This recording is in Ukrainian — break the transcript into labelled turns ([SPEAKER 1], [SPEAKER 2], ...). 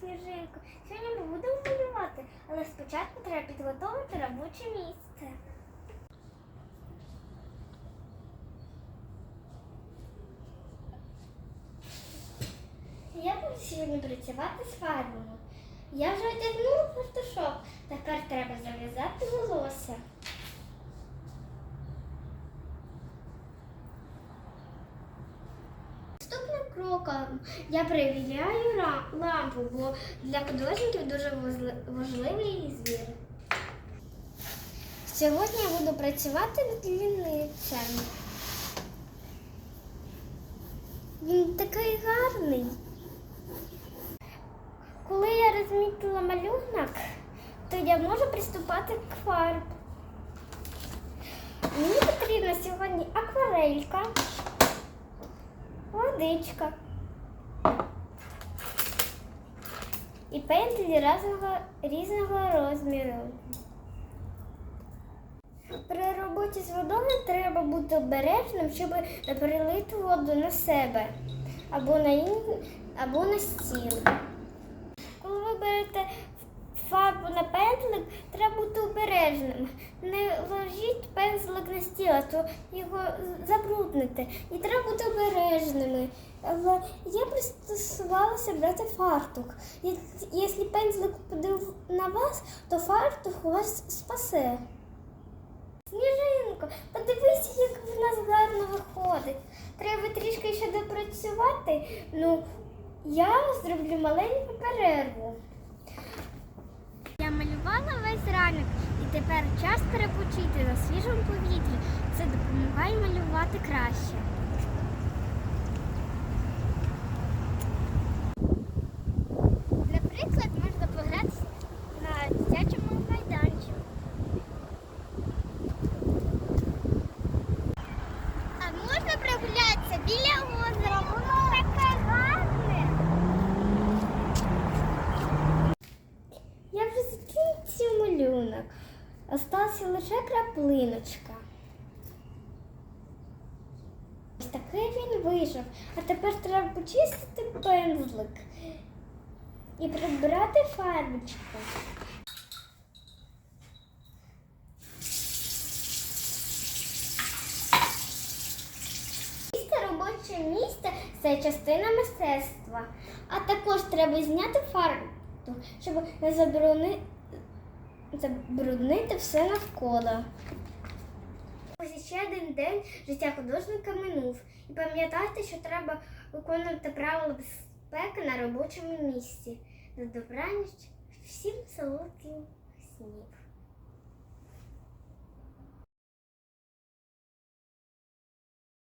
[SPEAKER 1] Сніжинко. Сьогодні ми будемо малювати, але спочатку треба підготувати робоче місце. Я буду сьогодні працювати з фарбами. Я вже одягнула кроком я перевіряю лампу, бо для художників дуже важливий звір. Сьогодні я буду працювати над ліницем. Він такий гарний. Коли я розмітила малюнок, то я можу приступати к фарб. Мені потрібна сьогодні акварелька, водичка і пензлі різного, різного розміру. При роботі з водою треба бути обережним, щоб не перелити воду на себе або на, ін- або на стіл. Коли ви берете фарбу на пензлик, треба бути обережним. Не ложіть пензлик на стіл, а то його забрудните. І треба бути обережними. Але я пристосувалася брати фартук. Є- Якщо пензлик впаде на вас, то фартук вас спасе. Сніжинко, подивися, як в нас гарно виходить. Треба трішки ще допрацювати. Ну, я зроблю маленьку перерву. Я весь ранок і тепер час перепочити на свіжому повітрі. Це допомагає малювати краще. Наприклад, можна погратися на дитячому майданчику. А можна прогулятися біля озера, воно таке гарне. Я вже закінчив малюнок. Остався лише краплиночка. Ось такий він вийшов. А тепер треба почистити пензлик і прибрати фарбочку. Робоче місце це частина мистецтва. А також треба зняти фарбу, щоб не забруни... забруднити все навколо. Ось ще один день життя художника минув. І пам'ятайте, що треба виконувати правила безпеки на робочому місці. На добраніч всім солодких снів.